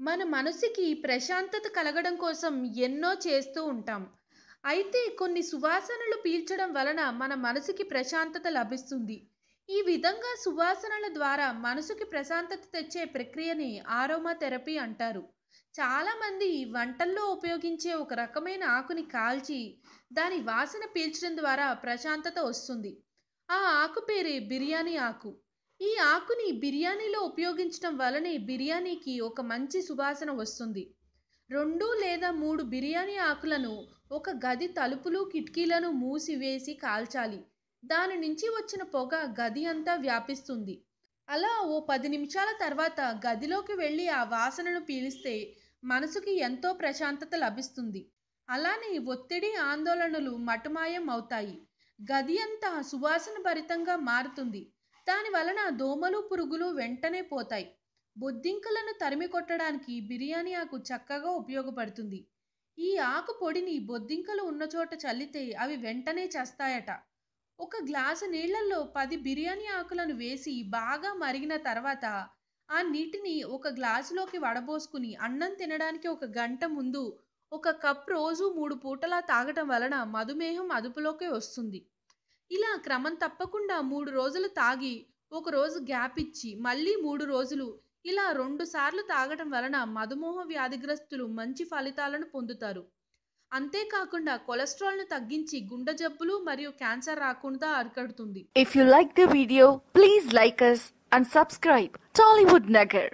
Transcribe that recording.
మన మనసుకి ప్రశాంతత కలగడం కోసం ఎన్నో చేస్తూ ఉంటాం. అయితే కొన్ని సువాసనలు పీల్చడం వలన మన మనసుకి ప్రశాంతత లభిస్తుంది. ఈ విధంగా సువాసనల ద్వారా మనసుకి ప్రశాంతత తెచ్చే ప్రక్రియని ఆరోమా థెరపీ అంటారు. చాలామంది వంటల్లో ఉపయోగించే ఒక రకమైన ఆకుని కాల్చి దాని వాసన పీల్చడం ద్వారా ప్రశాంతత వస్తుంది. ఆ ఆకు పేరే బిర్యానీ ఆకు. ఈ ఆకుని బిర్యానీలో ఉపయోగించడం వలనే బిర్యానీకి ఒక మంచి సువాసన వస్తుంది. రెండు లేదా మూడు బిర్యానీ ఆకులను ఒక గది తలుపులు కిటికీలను మూసివేసి కాల్చాలి. దాని నుంచి వచ్చిన పొగ గది అంతా వ్యాపిస్తుంది. అలా ఓ పది నిమిషాల తర్వాత గదిలోకి వెళ్ళి ఆ వాసనను పీలిస్తే మనసుకి ఎంతో ప్రశాంతత లభిస్తుంది. అలానే ఒత్తిడి ఆందోళనలు మటుమాయం అవుతాయి. గది అంతా సువాసన భరితంగా మారుతుంది. దాని వలన దోమలు పురుగులు వెంటనే పోతాయి. బొద్దింకలను తరిమి కొట్టడానికి బిర్యానీ ఆకు చక్కగా ఉపయోగపడుతుంది. ఈ ఆకు పొడిని బొద్దింకలు ఉన్న చోట చల్లితే అవి వెంటనే చేస్తాయట. ఒక గ్లాసు నీళ్ళలో పది బిర్యానీ ఆకులను వేసి బాగా మరిగిన తర్వాత ఆ నీటిని ఒక గ్లాసులోకి వడబోసుకుని అన్నం తినడానికి ఒక గంట ముందు ఒక కప్ రోజు మూడు పూటలా తాగటం వలన మధుమేహం అదుపులోకి వస్తుంది. ఇలా క్రమం తప్పకుండా మూడు రోజులు తాగి ఒక రోజు గ్యాప్ ఇచ్చి మళ్ళీ మూడు రోజులు ఇలా రెండు సార్లు తాగటం వలన మధుమేహ వ్యాధిగ్రస్తులు మంచి ఫలితాలను పొందుతారు. అంతేకాకుండా కొలెస్ట్రాల్ను తగ్గించి గుండె జబ్బులు మరియు క్యాన్సర్ రాకుండా అరికడుతుంది. If you like the video please like us and subscribe Tollywood Nagar